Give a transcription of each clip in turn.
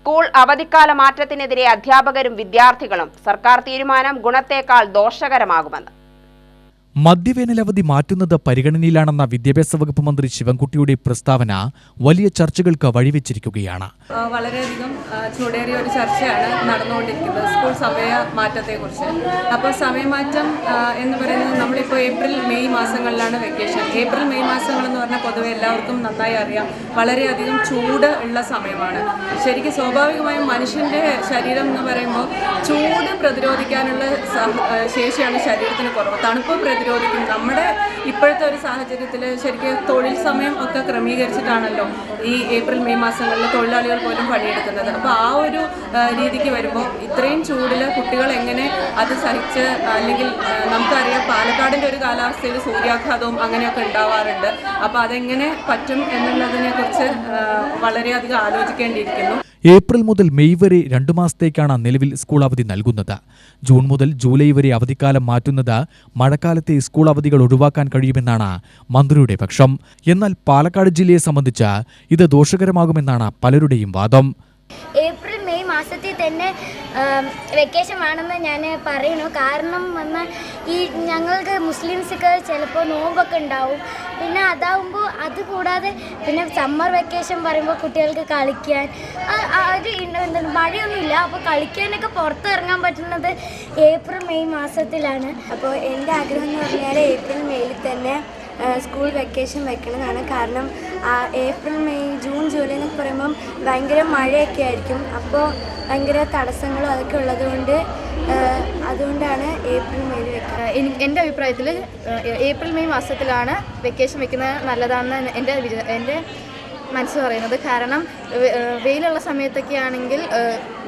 School അവധിക്കാല മാറ്റത്തിനെതിരെ അധ്യാപകരും വിദ്യാർത്ഥികളും സർക്കാർ തീരുമാനം ഗുണത്തേക്കാൾ ദോഷകരമാകുമെന്ന്. മദ്യവേനലവധി മാറ്റുന്നത് പരിഗണനയിലാണെന്ന വിദ്യാഭ്യാസ വകുപ്പ് മന്ത്രി ശിവൻകുട്ടിയുടെ പ്രസ്താവന വലിയ ചർച്ചകൾക്ക് വഴിവെച്ചിരിക്കുകയാണ്. വളരെയധികം ചൂടേറിയ ഒരു ചർച്ചയാണ് നടന്നുകൊണ്ടിരിക്കുന്നത്. സ്കൂൾ സമയ മാറ്റത്തെക്കുറിച്ച് അപ്പോൾ സമയമാറ്റം എന്ന് പറയുന്നത് നമ്മളിപ്പോൾ ഏപ്രിൽ മെയ് മാസങ്ങളിലാണ് വെക്കേഷൻ. ഏപ്രിൽ മെയ് മാസങ്ങൾ എന്ന് പറഞ്ഞാൽ പൊതുവെ എല്ലാവർക്കും നന്നായി അറിയാം. വളരെയധികം ചൂട് ഉള്ള സമയമാണ്. ശരിക്കും സ്വാഭാവികമായും മനുഷ്യന്റെ ശരീരം എന്ന് പറയുമ്പോൾ ചൂട് പ്രതിരോധിക്കാനുള്ള ശേഷിയാണ് ശരീരത്തിന് കുറവ്. തണുപ്പ് പ്രതിരോധിക്കും. നമ്മുടെ ഇപ്പോഴത്തെ ഒരു സാഹചര്യത്തിൽ ശരിക്കും തൊഴിൽ സമയം ഒക്കെ ക്രമീകരിച്ചിട്ടാണല്ലോ ഈ ഏപ്രിൽ മെയ് മാസങ്ങളിൽ തൊഴിലാളികൾ പോലും പണിയെടുക്കുന്നത്. അപ്പോൾ ആ ഒരു രീതിക്ക് വരുമ്പോൾ ഇത്രയും ചൂടിൽ കുട്ടികൾ എങ്ങനെ അത് സഹിച്ച് അല്ലെങ്കിൽ നമുക്കറിയാം പാലക്കാടിന്റെ ഒരു കാലാവസ്ഥയിൽ സൂര്യാഘാതവും അങ്ങനെയൊക്കെ ഉണ്ടാവാറുണ്ട്. അപ്പോൾ അതെങ്ങനെ പറ്റും എന്നുള്ളതിനെക്കുറിച്ച് വളരെയധികം ആലോചിക്കേണ്ടിയിരിക്കുന്നു. ഏപ്രിൽ മുതൽ മെയ് വരെ രണ്ടു മാസത്തേക്കാണ് നിലവിൽ സ്കൂൾ അവധി നൽകുന്നത്. ജൂൺ മുതൽ ജൂലൈ വരെ അവധിക്കാലം മാറ്റുന്നത് മഴക്കാലത്തെ സ്കൂൾ അവധികൾ ഒഴിവാക്കാൻ കഴിയുമെന്നാണ് മന്ത്രിയുടെ പക്ഷം. എന്നാൽ പാലക്കാട് ജില്ലയെ സംബന്ധിച്ച് ഇത് ദോഷകരമാകുമെന്നാണ് പലരുടെയും വാദം. ഏപ്രിൽ മാസത്തിൽ തന്നെ വെക്കേഷൻ വേണമെന്ന് ഞാൻ പറയുന്നു. കാരണം വന്നാൽ ഈ ഞങ്ങൾക്ക് മുസ്ലിംസൊക്കെ ചിലപ്പോൾ നോമ്പൊക്കെ ഉണ്ടാവും. പിന്നെ അതാവുമ്പോൾ അത് കൂടാതെ പിന്നെ സമ്മർ വെക്കേഷൻ പറയുമ്പോൾ കുട്ടികൾക്ക് കളിക്കാൻ. ഒരു എന്താണ് മഴയൊന്നുമില്ല. അപ്പോൾ കളിക്കാനൊക്കെ പുറത്തിറങ്ങാൻ പറ്റുന്നത് ഏപ്രിൽ മെയ് മാസത്തിലാണ്. അപ്പോൾ എന്റെ ആഗ്രഹം എന്ന് പറഞ്ഞാൽ ഏപ്രിൽ മെയ്യിൽ തന്നെ സ്കൂൾ വെക്കേഷൻ വെക്കണമെന്നാണ് കാരണം ഏപ്രിൽ മെയ് ജൂൺ ജൂലൈ എന്നൊക്കെ പറയുമ്പം ഭയങ്കര മഴയൊക്കെ ആയിരിക്കും. അപ്പോൾ ഭയങ്കര തടസ്സങ്ങളും അതൊക്കെ ഉള്ളതുകൊണ്ട് അതുകൊണ്ടാണ് ഏപ്രിൽ മെയ് എനിക്ക് എന്റെ അഭിപ്രായത്തിൽ ഏപ്രിൽ മെയ് മാസത്തിലാണ് വെക്കേഷൻ വെക്കുന്നത് നല്ലതാണെന്ന് എന്റെ എന്റെ മനസ്സ് പറയുന്നത്. കാരണം വെയിലുള്ള സമയത്തൊക്കെ ആണെങ്കിൽ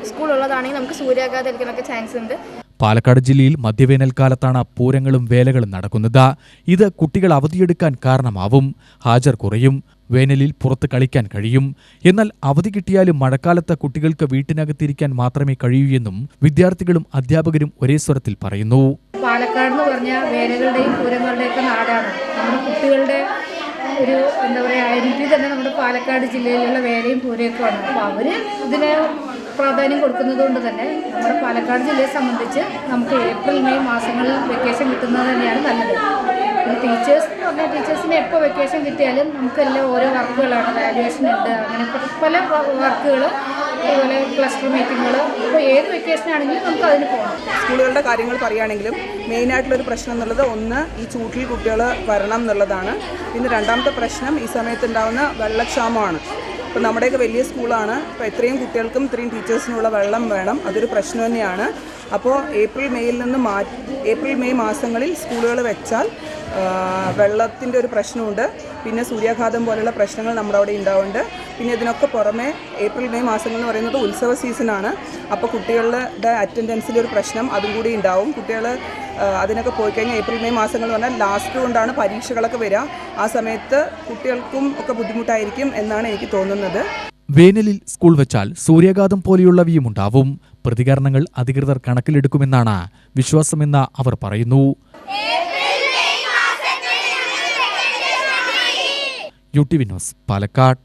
സ്കൂളുള്ളതാണെങ്കിൽ നമുക്ക് സൂര്യാഘാതം ഏൽക്കാനൊക്കെ ചാൻസ് ഉണ്ട്. പാലക്കാട് ജില്ലയിൽ മധ്യവേനൽക്കാലത്താണ് പൂരങ്ങളും വേലകളും നടക്കുന്നത്. ഇത് കുട്ടികൾ അവധിയെടുക്കാൻ കാരണമാവും. ഹാജർ കുറയും. വേനലിൽ പുറത്ത് കളിക്കാൻ കഴിയും. എന്നാൽ അവധി കിട്ടിയാലും മഴക്കാലത്ത് കുട്ടികൾക്ക് വീട്ടിനകത്തിരിക്കാൻ മാത്രമേ കഴിയൂ എന്നും വിദ്യാർത്ഥികളും അധ്യാപകരും ഒരേ സ്വരത്തിൽ പറയുന്നു. പാലക്കാട് എന്ന് പറഞ്ഞാൽ വേനലുടെയും പൂരങ്ങളുടെയൊക്കെ നാടാണ്. നമ്മുടെ കുട്ടികളുടെ ഒരു എന്താ പറയുക ഐഡന്റിറ്റി തന്നെ നമ്മുടെ പാലക്കാട് ജില്ലയിലുള്ള വേലയും പൂരയൊക്കെ ആണ് അപ്പോൾ അവർ ഇതിന് പ്രാധാന്യം കൊടുക്കുന്നത് കൊണ്ട് തന്നെ നമ്മുടെ പാലക്കാട് ജില്ലയെ സംബന്ധിച്ച് നമുക്ക് ഏപ്രിൽ മെയ് മാസങ്ങളിൽ വെക്കേഷൻ കിട്ടുന്നത് തന്നെയാണ് നല്ലത്. പിന്നെ ടീച്ചേഴ്സ് എന്ന് പറഞ്ഞാൽ ടീച്ചേഴ്സിന് എപ്പോൾ വെക്കേഷൻ കിട്ടിയാലും നമുക്കെല്ലാം ഓരോ വർക്കുകളാണ്. വാല്യുവേഷൻ ഉണ്ട് അങ്ങനെ പല വർക്കുകൾ അതുപോലെ ക്ലസ്റ്റർ മീറ്റിങ്ങുകൾ ഇപ്പോൾ ഏത് വെക്കേഷൻ ആണെങ്കിലും നമുക്ക് അതിന് പോകണം സ്കൂളുകളുടെ കാര്യങ്ങൾ പറയുകയാണെങ്കിലും മെയിനായിട്ടുള്ളൊരു പ്രശ്നം എന്നുള്ളത് ഒന്ന് ഈ ചൂട്ടിൽ കുട്ടികൾ വരണം എന്നുള്ളതാണ്. പിന്നെ രണ്ടാമത്തെ പ്രശ്നം ഈ സമയത്ത് ഉണ്ടാകുന്ന വെള്ളക്ഷാമമാണ്. ഇപ്പോൾ നമ്മുടെയൊക്കെ വലിയ സ്കൂളാണ്. അപ്പോൾ എത്രയും കുട്ടികൾക്കും ഇത്രയും ടീച്ചേഴ്സിനുള്ള വെള്ളം വേണം. അതൊരു പ്രശ്നം തന്നെയാണ്. അപ്പോൾ ഏപ്രിൽ മെയ്യിൽ നിന്ന് മാറ്റി ഏപ്രിൽ മെയ് മാസങ്ങളിൽ സ്കൂളുകൾ വെച്ചാൽ വെള്ളത്തിന്റെ ഒരു പ്രശ്നമുണ്ട്. പിന്നെ സൂര്യാഘാതം പോലെയുള്ള പ്രശ്നങ്ങൾ നമ്മുടെ അവിടെ ഉണ്ടാവുന്നുണ്ട്. പിന്നെ ഇതിനൊക്കെ പുറമെ ഏപ്രിൽ മെയ് മാസങ്ങൾ എന്ന് പറയുന്നത് ഉത്സവ സീസണാണ്. അപ്പോൾ കുട്ടികളുടെ അറ്റൻഡൻസിന്റെ ഒരു പ്രശ്നം അതും കൂടി ഉണ്ടാവും. കുട്ടികൾ അതിനൊക്കെ പോയി കഴിഞ്ഞാൽ ഏപ്രിൽ മെയ് മാസങ്ങൾ പറഞ്ഞാൽ ലാസ്റ്റ് കൊണ്ടാണ് പരീക്ഷകളൊക്കെ വരിക ആ സമയത്ത് കുട്ടികൾക്കും ഒക്കെ ബുദ്ധിമുട്ടായിരിക്കും എന്നാണ് എനിക്ക് തോന്നുന്നത്. വേനലിൽ സ്കൂൾ വെച്ചാൽ സൂര്യാഘാതം പോലെയുള്ളവയും ഉണ്ടാവും. പ്രതികരണങ്ങൾ അധികൃതർ കണക്കിലെടുക്കുമെന്നാണ് വിശ്വാസമെന്ന് അവർ പറയുന്നു. U T V news Palakkad.